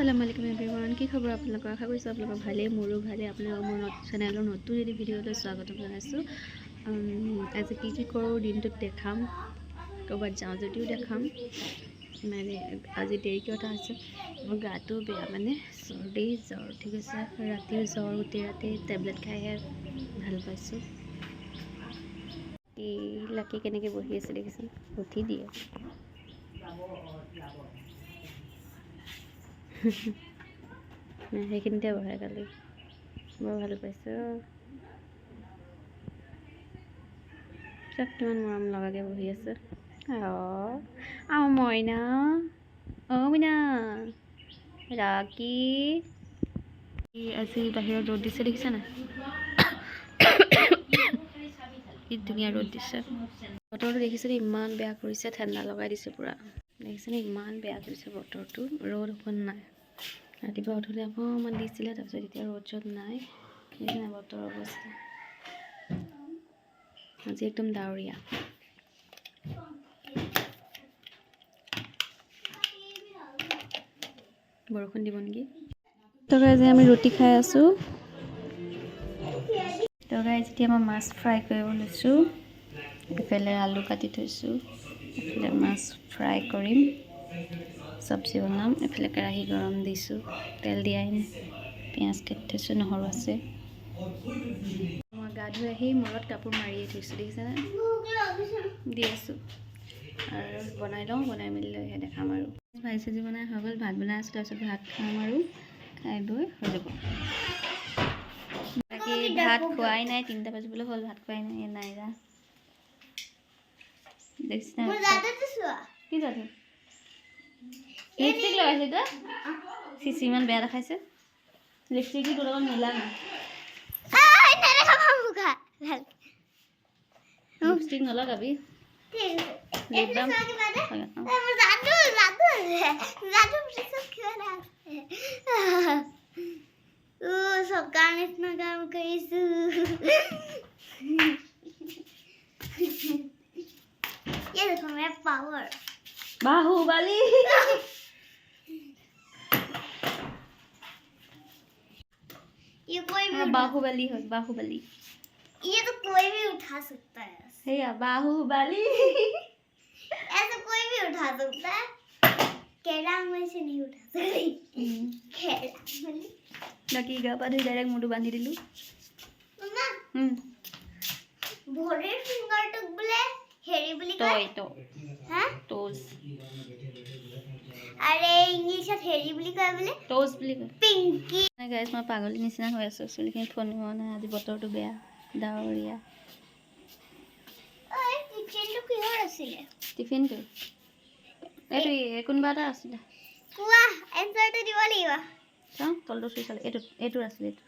আসসালামু আলাইকুম এভৰিৱান কি খবৰ আপোনালোকৰ? আশা কৰিছোঁ আপোনালোকৰ ভালেই। মোৰো ভালেই। আপোনালোকৰ মোৰ চেনেলৰ নতুন এটি ভিডিঅ'লৈ স্বাগতম জনাইছোঁ। আজি কি কি কৰোঁ দিনটোত দেখাম। ক'ৰবাত যাওঁ যদিও দেখাম। মানে আজি দেৰিকৈ উঠা হৈছে মোৰ গাটো বেয়া মানে। চৰ্দি জ্বৰ ঠিক আছে? ৰাতিও জ্বৰ গোটেই ৰাতি টেবলেট খাইহে ভাল পাইছোঁ। লাকি কেনেকৈ বহি আছে দেখিছোঁ উঠি দিয়ে। সেইখিনিতে বহে কালি বৰ ভালো পাইছোঁ। চব কিমান মৰম লগাকৈ বহি আছে। অঁ আও মইনা। অঁ, মইনা। ৰাকি। আজি বাহিৰত ৰ'দ দিছে দেখিছা নাই? কি ধুনীয়া ৰ'দ দিছে। বতৰটো দেখিছেনে ইমান বেয়া কৰিছে, ঠাণ্ডা লগাই দিছে পূৰা। দেখিছেনে ইমান বেয়া কৰিছে বতৰটো। ৰ'দ অকণ নাই। ৰাতিপুৱা উঠোতে অকণমান দিছিলে তাৰপিছত এতিয়া ৰ'দ চ'দ নাই। দেখিছেনে বতৰৰ অৱস্থা। আজি একদম ডাৱৰীয়া। বৰষুণ দিব নেকি? তো আজি আমি ৰুটি খাই আছোঁ। তো গাইজ এতিয়া মই মাছ ফ্ৰাই কৰিব লৈছোঁ। ইফালে আলু কাটি থৈছোঁ। মাছ ফ্ৰাই কৰিম। চব্জি বনাম। এফালে কেৰাহী গৰম দিছোঁ। তেল দিয়াই নাই পিঁয়াজ কাটি থৈছোঁ, নহৰু আছে। মই গা ধুই আহি মূৰত কাপোৰ মাৰিয়ে থৈছোঁ দেখিছেনে দি আছোঁ। আৰু বনাই লওঁ, বনাই মেলি লৈহে দেখাম আৰু। ভাজি চাজি বনাই হৈ গ'ল। ভাত বনাই আছোঁ, তাৰপিছত ভাত খাম আৰু। খাই বৈ হৈ যাব। বাকী ভাত খোৱাই নাই, তিনিটা বাজিবলৈ হ'ল। ভাত খোৱাই নাই নাই যা দেখিছে কি যাদু লিপষ্টিক লগাইছে তই চিচি ইমান বেয়া দেখাইছে। লিপষ্টিক তোৰ লগত মিলা নাই। লিপষ্টিক নলগাবি। নিচিনা কাম কৰিছো ये देखो मेरा पावर বাহুবালি ये कोई भी उठा, বাহুবালি হয় বাহুবালি ये तो कोई भी उठा सकता है সেয়া বাহুবালি ऐसा कोई भी उठा सकता है केला में से नहीं उठा सकती केला में বাকী গা পা ধুই ডাইৰেক্ট মূৰটো বান্ধি দিলোঁ মামা উম, ভৰিৰ ফিংগাৰটোক বোলে হেৰি বুলি তই কয়? তো হা? ট'জ আৰে ইংলিছত হেৰি বুলি কয় বোলে? ট'জ বুলি কয়। পিংকি। গাইজ মই পাগলী নিচিনা হৈ আছোঁ চুলিখিনি থনি হোৱা নাই আজি বতৰটো বেয়া ডাৱৰীয়া। কিচেনটো কিহৰ আছিলে? টিফিনটো এইটো এই কোনোবা এটা আছিলে? কোৱা এনচাৰটো দিব লাগিব। চাওঁ তলটো চুই চালে এইটো এইটোৰ আছিলে এইটো।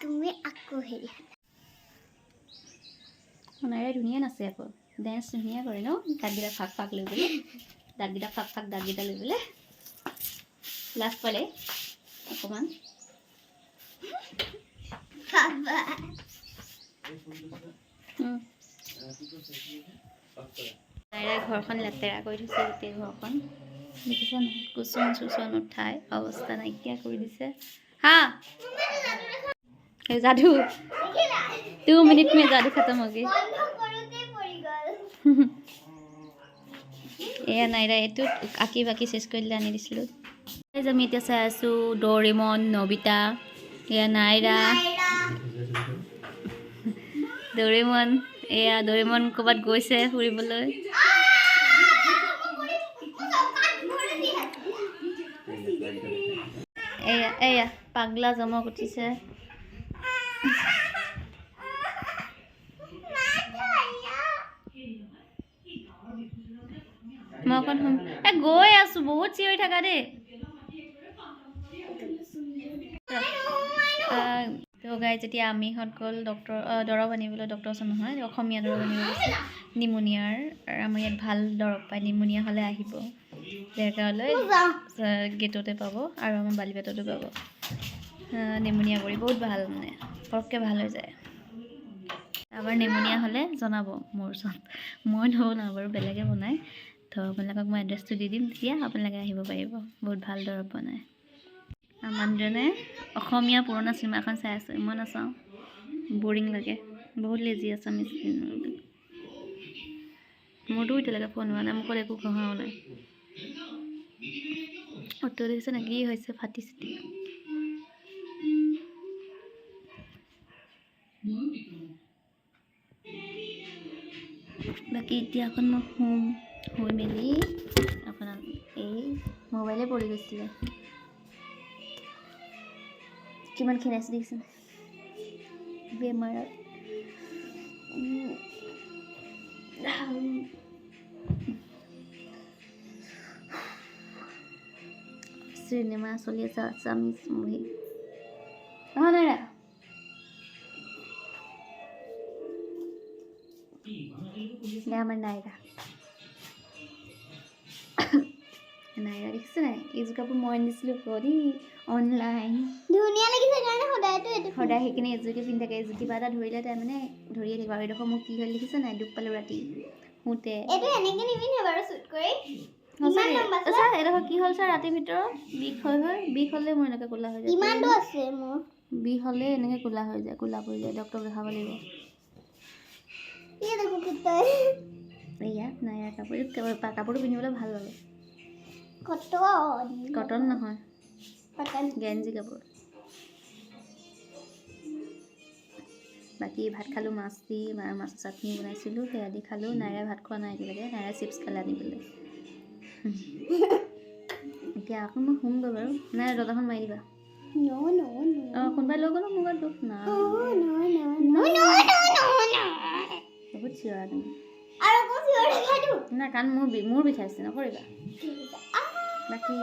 তুমি আকৌ হেৰি সোণাৰীয়ে ধুনীয়া নাচে আকৌ। ডেন্স ধুনীয়া কৰে ন? দাগকেইটা ফাক ফাক লৈ পেলাই। দাগকেইটা ফাক ফাক দাগকেইটা লৈ পেলাই। লাজ পালে। অকণমান ঘৰখন লেতেৰা কৰি থৈছে, গোটেই ঘৰখন। দেখিছে নহয়? কুচন চুচন উঠাই, অৱস্থা নাইকিয়া কৰি দিছে। হা? যাদু। খতম হৈ গৈ বন্ধ কৰোঁতেই পৰি গ'ল এয়া নাইৰা এইটো আঁকি বাকি চেচ কৰি দিলে আনি দিছিলোঁ আমি এতিয়া চাই আছোঁ ডৰিমন নবিতা এয়া নাইৰা নাইৰা এয়া ডৰিমন ক'ৰবাত গৈছে ফুৰিবলৈ এয়া এয়া পাগলা জমক উঠিছে মই অকণ শুন এ গৈ আছোঁ বহুত চিঞৰি থাকা দেই। তো গাই যেতিয়া আমিহঁত গ'ল ডক্তৰ আহ, দৰৱ আনিবলৈ ডক্তৰ ওচৰত নহয় অসমীয়া দৰৱ আনিবলৈ গৈছে। নিমনিয়াৰ আমাৰ ইয়াত ভাল দৰৱ পায় নিমনিয়া হ'লে আহিব। ডেৰগাঁৱলৈ গেটতে পাব আৰু আমাৰ বালিপেটতো পাব। নিমনিয়া কৰি বহুত ভাল মানে পটককৈ ভাল হৈ যায়। আবাৰ নিমনিয়া হ'লে জনাব মোৰ ওচৰত। মই নবনাওঁ বাৰু বেলেগে বনায়। তো আপোনালোকক মই এড্ৰেছটো দি দিম, তেতিয়া আপোনালোকে আহিব পাৰিব। বহুত ভালো দৰৱ বনায় মানুহজনে অসমীয়া পুৰণা চিনেমা এখন চাই আছে, মই নাচাওঁ। বৰিং লাগে। বহুত লেজি আছামিজ মোৰতো এতিয়ালৈকে ফোন হোৱা নাই, মোক একো ঘঁহাও নাই। অটো দেখিছে নে? কি হৈছে? ফাটি চিটি। বাকী এতিয়া অকণ মই শুম। শুই মেলি আপোনাৰ এই মোবাইলে পৰি গৈছিলে। কিমান ক্ষীণাইছে দেখিছেনে? উম। চিনেমা চলি আছে আছামিজ মুভি। অহা নাই আমাৰ নাইৰা এইযোৰ কাপোৰ মই আনিছিলোঁ কৰি অনলাইন ধুনীয়া লাগিছে কাৰণে সদায়তো এইটো সদায় সেইখিনি এযোৰকে পিন্ধি থাকে এযোৰ কিবা এটা ধৰিলে তাই মানে ধৰিয়ে থাকিব। আৰু এইডোখৰ মোক কি হ'ল দেখিছে নাই দুখ পালোঁ ৰাতি। শুওঁতে এইটো এনেকে নিপিন্ধে বাৰু চুট কৰি। ছাৰ এইডোখৰ কি হ'ল ছাৰ ৰাতিৰ ভিতৰত বিষ হৈ হৈ বিষ হ'লে মোৰ এনেকৈ ক'লা হৈ যায়। ইমানটো আছে মোৰ। বিষ হ'লে এনেকৈ ক'লা হৈ যায় ক'লা পৰি যায় ডক্টৰক দেখাব লাগিব। এয়া নাই কাপোৰ- কাপোৰটো পিন্ধিবলৈ ভালো লাগে। কটন কটন নহয়। গেঞ্জি কাপোৰ। বাকী ভাত খালোঁ মাছ দি মা- মাছৰ চাটনি বনাইছিলোঁ সেয়া দি খালোঁ। নাইৰাই ভাত খোৱা নাই এতিয়ালৈকে নাইৰাই চিপছ খালে আনি পেলাই এতিয়া আকৌ মই শুমগৈ বাৰু। নাই দৰ্জাখন মাৰি দিবা. অঁ কোনোবাই লৈ গ'লো মোবাইল দুখ নাই. বহুত চিঞৰা তুমি। নাই কাৰণ মোৰ মোৰ বিষাইছে নকৰিবা। বাকী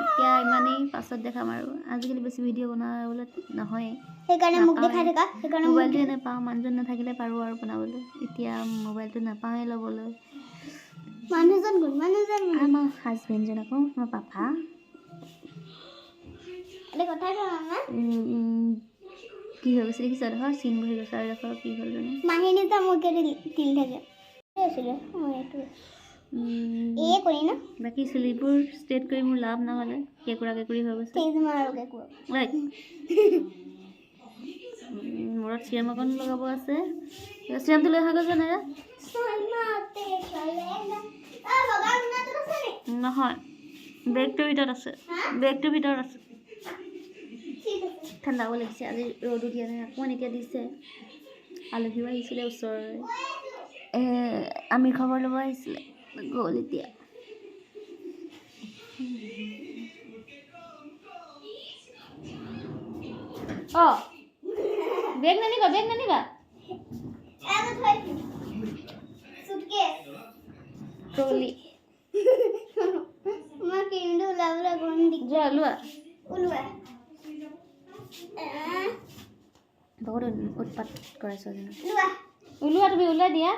এতিয়া ইমানেই পাছত দেখাম আৰু। আজিকালি বেছি ভিডিঅ' বনাবলৈ নহয়েই। সেইকাৰণে মোক। দেখাই থাকা সেইকাৰণে মোবাইলটোৱে নাপাওঁ মানুহজন নাথাকিলে পাৰোঁ আৰু বনাবলৈ। এতিয়া মোবাইলটো নাপাওঁৱে ল'বলৈ। মানুহজন কোন? মানুহজন আমাৰ হাজবেণ্ডজন আকৌ আমাৰ পাপা। কি হৈ গৈছে দেখিছা? দেখৰ চিন বহি গৈছে। আৰু দেখৰ কি হ'ল জানো? মাহী নিচিনা মোকে তিল থাকে। কৰি ন। বাকী চুলিবোৰ ষ্ট্ৰেট কৰি মোৰ লাভ নহ'লে কেঁকুৰা কেঁকুৰি হৈ গৈছে। তেজ মাৰোগে কোৱা ঐ। উম, মূৰত চিৰাম অকণ লগাব আছে। চিৰামটো লৈ অহা গৈছে নাই নহয় বেগটোৰ ভিতৰত আছে। বেগটোৰ ভিতৰত আছে। ঠাণ্ডাও লাগিছে আজি ৰ'দো দিয়া নাই অকণমান এতিয়া দিছে। আলহীও আহিছিলে ওচৰৰে আমি খবৰ ল'ব আহিছিলে। এতিয়া অঁ বেগ নানিবা বেগ নানিবা ট্ৰলি মই কিন্তু ওলাবলৈ অকণমান দিগদাৰ যোৱা লোৱা ওলোৱা বহুত উৎপাত কৰে ছোৱালীজনী ওলোৱা ওলোৱা তুমি ওলাই দিয়া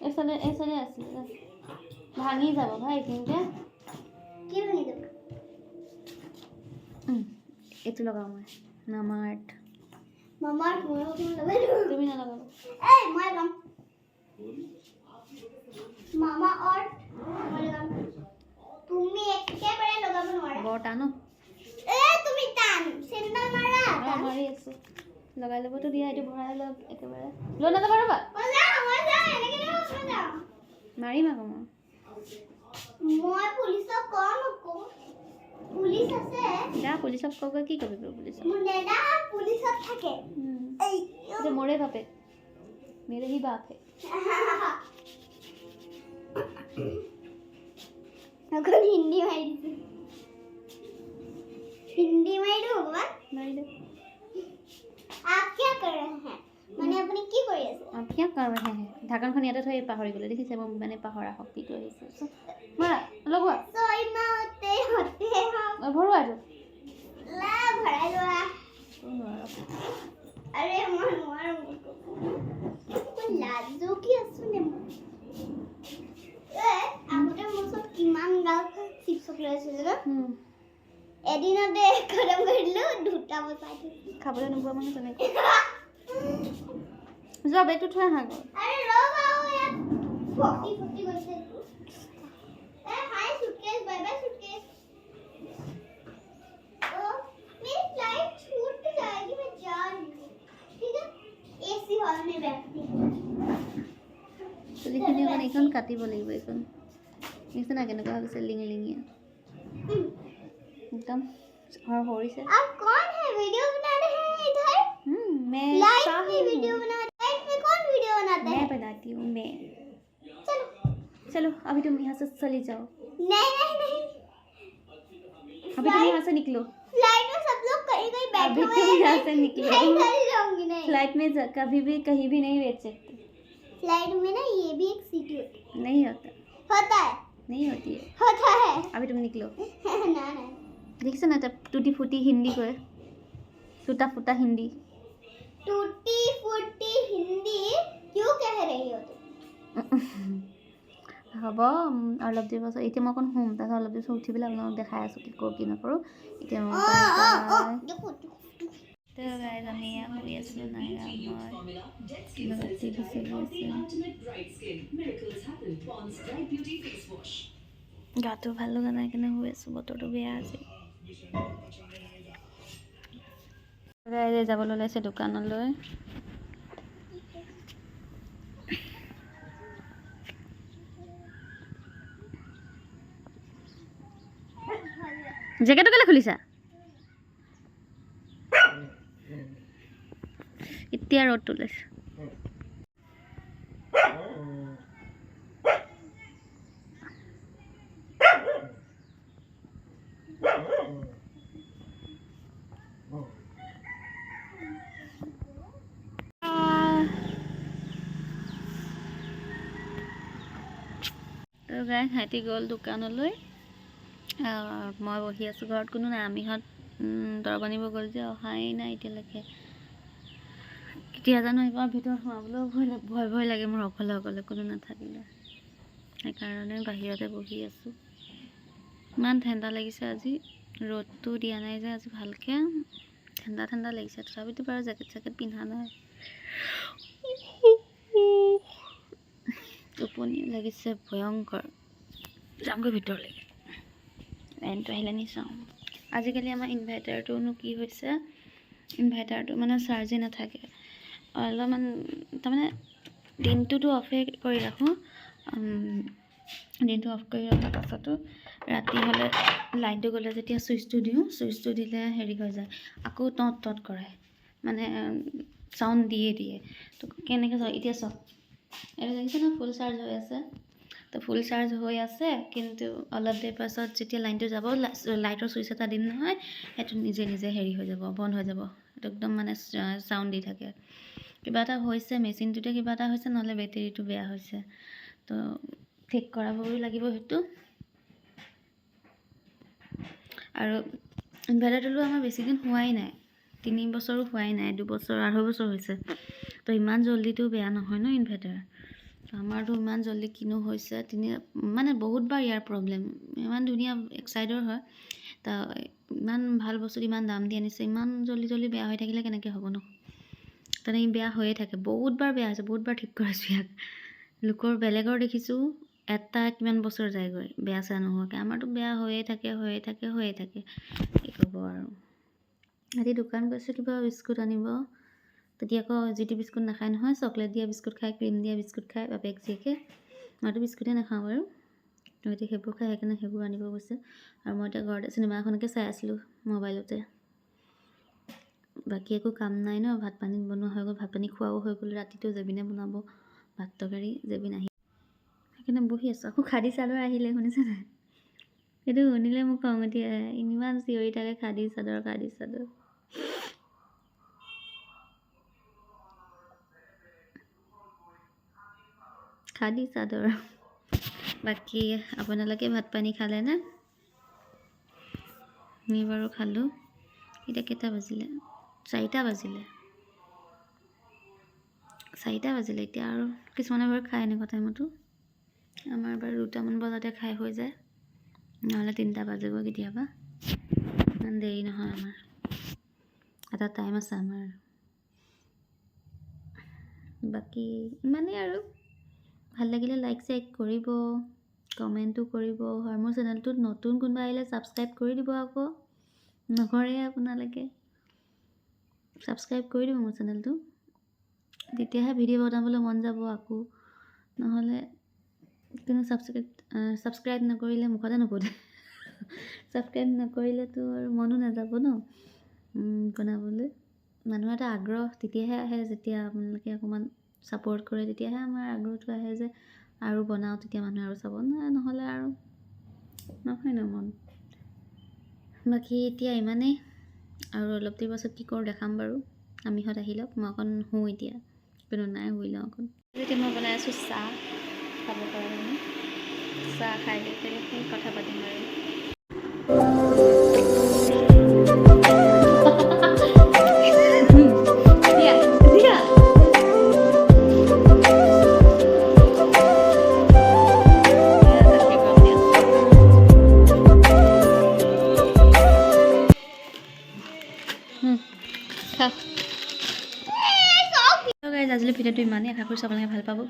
এইফালে এইফালে আছিলে ভাঙি যাব ভাই এইখিনিতে কি ভাঙি যাব এইটো লগাওঁ অকণমান লগাই দিওঁ তুমি নলগাব এই মই লগাম মামা আৰ্থ মই লগাম তুমি একেবাৰে লগাব নোৱাৰা বৰ টান অ'। এ তুমি টান। চেণ্ডেল মাৰা অঁ মাৰি আছো লগাই ল'বতো দিয়া এইটো ভৰাই লওক একেবাৰে লৈ নাযাবা ৰ'বা মাৰিম আকৌ মই মই পুলিচক কম আকৌ পুলিচ আছে যা পুলিচক কওক কি কৰিব পুলিচক মোৰ দাদা পুলিচত থাকে উম, এই যে মোৰে বাপেক মেৰে হি বাপ হে অকল হিন্দী মাৰি দিছো হিন্দী মাৰি দিওঁ অকণমান মাৰি দে আপ কিয়া কৰ ৰহে हैं? মানে আপুনি কি কৰি আছে? কিয় কাৰ হে হে ঢাকনখন ইয়াতে থৈ পাহৰি গ'লো দেখিছে মোৰ মানে পাহৰা শক্তিটো আহিছে মাৰা লগোৱা। ছয় মাহতে হতে হওক। অঁ, ভৰোৱা লা ভৰাই লোৱা। আৰে মই নোৱাৰো মই কি আছো নে মই? এ আগতে মোৰ ওচৰত কিমান গাল চিপছ চকলেট আছিল ন এদিনতে খতম কৰি দিলো দুটা বজাই খাবলৈ নোপোৱা মানুহ তেনেকৈ যাব এইটো থৈ হাঁহ দেখিলি অকণ এইখন কাটিব লাগিব এইখন দেখিছেনে কেনেকুৱা হৈছে লিঙি লিঙিয়া একদম সৰিছে मैं लाइट में वीडियो बना लाइट में कौन वीडियो बनाता है? मैं बताती हूँ मैं। चलो। चलो अभी तुम यहाँ से चले जाओ। नहीं नहीं नहीं। अभी तुम यहाँ से निकलो। फ़्लाइट में सब लोग कहीं कहीं बैठे हुए हैं। यहाँ से निकलो। नहीं। फ़्लाइट में कभी भी कहीं भी नहीं बैठ सकते। फ़्लाइट में ना ये भी एक सीट होती नहीं होता। होता है? नहीं होती है। होता है। अभी तुम निकलो। ना ना। देख सो ना तब टूटी फूटी हिंदी को टूटा फूटा हिंदी। टूटी फूटी हिंदी क्यों कह रही हो तुम হ'ব উম, অলপ দেৰি পাছত এতিয়া মই অকণ শুম তাৰপিছত অলপ দেৰি পাছত উঠি পেলাই আপোনালোকক দেখাই আছোঁ কি কৰোঁ কি নকৰোঁ এতিয়া মই आ, आ, आ, देखो देखो তো গাইজ আমি এয়া শুই আছিলোঁ নাই মই লগত টিভি চলি আছে গাটো ভাল লগা নাই কাৰণে শুই আছোঁ বতৰটো বেয়া আছে গাইজে যাবলৈ ওলাইছে দোকানলৈ। জেকেটটো কেলৈ খুলিছা? এতিয়া ৰ'দটো ওলাইছে। গাই সিহঁতি গ'ল দোকানলৈ। মই বহি আছোঁ ঘৰত, কোনো নাই। আমিহঁত দৰৱ আনিব গ'ল যে, অহাই নাই এতিয়ালৈকে। কেতিয়া জানো এইবাৰ ভিতৰত সোমাবলৈও ভয় ভয় ভয় লাগে মোৰ অকলে অকলে, কোনো নাথাকিলে। সেইকাৰণে বাহিৰতে বহি আছোঁ। ইমান ঠাণ্ডা লাগিছে আজি। ৰ'দটো দিয়া নাই যে আজি ভালকৈ। ঠাণ্ডা ঠাণ্ডা লাগিছে। তথাপিতো বাৰু জেকেট চেকেট পিন্ধা নাই। টোপনি লাগিছে ভয়ংকৰ। যামগৈ ভিতৰলৈকে। লাইনটো আহিলে নি চাওঁ। আজিকালি আমাৰ ইনভাৰ্টাৰটোনো কি হৈছে? ইনভাৰ্টাৰটো মানে চাৰ্জেই নাথাকে। অলপমান তাৰমানে দিনটোতো অফে কৰি ৰাখোঁ। দিনটো অফ কৰি ৰখাৰ পাছতো ৰাতি হ'লে লাইনটো গ'লে যেতিয়া ছুইচটো দিওঁ ছুইচটো দিলে হেৰি হৈ যায়। আকৌ টত টত কৰে। মানে চাউণ্ড দিয়ে দিয়ে তো কেনেকৈ চাওক এতিয়া চাওক এইটো দেখিছে ন? ফুল চাৰ্জ হৈ আছে। তো ফুল চাৰ্জ হৈ আছে, কিন্তু অলপ দেৰি পাছত যেতিয়া লাইনটো যাব লাইটৰ ছুইচ এটা দিম নহয়, সেইটো নিজে নিজে হেৰি হৈ যাব, বন্ধ হৈ যাব। সেইটো একদম মানে চাউণ্ড দি থাকে। কিবা এটা হৈছে মেচিনটোতে কিবা এটা হৈছে, নহ'লে বেটেৰীটো বেয়া হৈছে। তো ঠিক কৰাবও লাগিব সেইটো। আৰু ইনভাৰ্টাৰটো আমাৰ বেছি দিন হোৱাই নাই। তিনি বছৰো হোৱাই নাই, দুবছৰ, আঢ়ৈ বছৰ হৈছে। তো ইমান জল্দিটো বেয়া নহয় ন ইনভাৰ্টাৰ আমাৰতো ইমান জল্দি কিনো হৈছে, তিনি মানে বহুতবাৰ ইয়াৰ প্ৰব্লেম ইমান ধুনীয়া এক চাইডৰ হয়। তা, ইমান ভালো বস্তুটো ইমান দাম দি আনিছে, ইমান জল্দি জল্দি বেয়া হৈ থাকিলে কেনেকৈ হ'ব ন? তেনেকৈ বেয়া হৈয়ে থাকে, বহুতবাৰ বেয়া হৈছে, বহুতবাৰ ঠিক কৰাইছোঁ ইয়াক। লোকৰ বেলেগৰ দেখিছোঁ, এটা কিমান বছৰ যায়গৈ বেয়া চেয়া নোহোৱাকৈ। আমাৰতো বেয়া হৈয়ে থাকে হৈয়ে থাকে হৈয়ে থাকে। কি ক'ব আৰু? আজি দোকান গৈছোঁ কিবা বিস্কুট আনিব। তেতিয়া আকৌ যিটি বিস্কুট নাখায় নহয় চকলেট দিয়া বিস্কুট খায় ক্ৰীম দিয়া বিস্কুট খায় বাপেক জীয়েকে। মইতো বিস্কুটেই নাখাওঁ বাৰু। সিহঁতি সেইবোৰ খায় সেইকাৰণে সেইবোৰ আনিব গৈছে। আৰু মই এতিয়া ঘৰতে চিনেমা এখনকে চাই আছিলোঁ মোবাইলতে। বাকী একো কাম নাই ন ভাত পানী বনোৱা হৈ গ'ল ভাত পানী খোৱাও হৈ গ'ল ৰাতিটো জেবিনে বনাব ভাত তৰকাৰী জেবিন আহি সেইকাৰণে বহি আছোঁ। আকৌ খাদী চাদৰ আহিলে শুনিছে নাই? সেইটো শুনিলে মোক খং উঠি ইমান চিঞৰি থাকে খাদী চাদৰ খাদী চাদৰ। খাদী চাদৰ। বাকী আপোনালোকে ভাত পানী খালে নে? আমি বাৰু খালোঁ। এতিয়া কেইটা বাজিলে? চাৰিটা বাজিলে। চাৰিটা বাজিলে এতিয়া আৰু কিছুমানে বাৰু খাই এনেকুৱা টাইমতো। আমাৰ বাৰু দুটামান বজাতে খাই হৈ যায়। নহ'লে তিনিটা বাজিব কেতিয়াবা। ইমান দেৰি নহয় আমাৰ। এটা টাইম আছে আমাৰ। বাকী ইমানেই আৰু। ভাল লাগিলে লাইক চাইক কৰিব কমেণ্টো কৰিব আৰু মোৰ চেনেলটোত নতুন কোনোবা আহিলে ছাবস্ক্ৰাইব কৰি দিব আকৌ নকৰে আপোনালোকে। ছাবস্ক্ৰাইব কৰি দিব মোৰ চেনেলটো তেতিয়াহে ভিডিঅ' বনাবলৈ মন যাব আকৌ। নহ'লে কিন্তু ছাবস্ক্ৰাইব ছাবস্ক্ৰাইব নকৰিলে মুখতে নপৰে ছাবস্ক্ৰাইব নকৰিলেতো আৰু মনো নাযাব ন বনাবলৈ। মানুহৰ এটা আগ্ৰহ তেতিয়াহে আহে যেতিয়া আপোনালোকে অকণমান ছাপৰ্ট কৰে তেতিয়াহে আমাৰ আগ্ৰহটো আহে যে আৰু বনাওঁ তেতিয়া মানুহে আৰু চাব। নহ'লে আৰু নহয় ন মন। বাকী এতিয়া ইমানেই। আৰু অলপ দেৰি পাছত কি কৰোঁ দেখাম বাৰু। আমিহঁত আহি লওক মই অকণ শুওঁ এতিয়া। কিন্তু নাই শুই লওঁ অকণ। এতিয়া মই বনাই আছোঁ চাহ খাব কাৰণে। চাহ খাই লৈ পেলাই কথা পাতিম আৰু।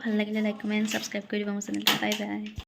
ভালো লাগিলে লাইক কমেণ্ট ছাবস্ক্ৰাইব কৰি দিব মোৰ চেনেলটো বাই বাই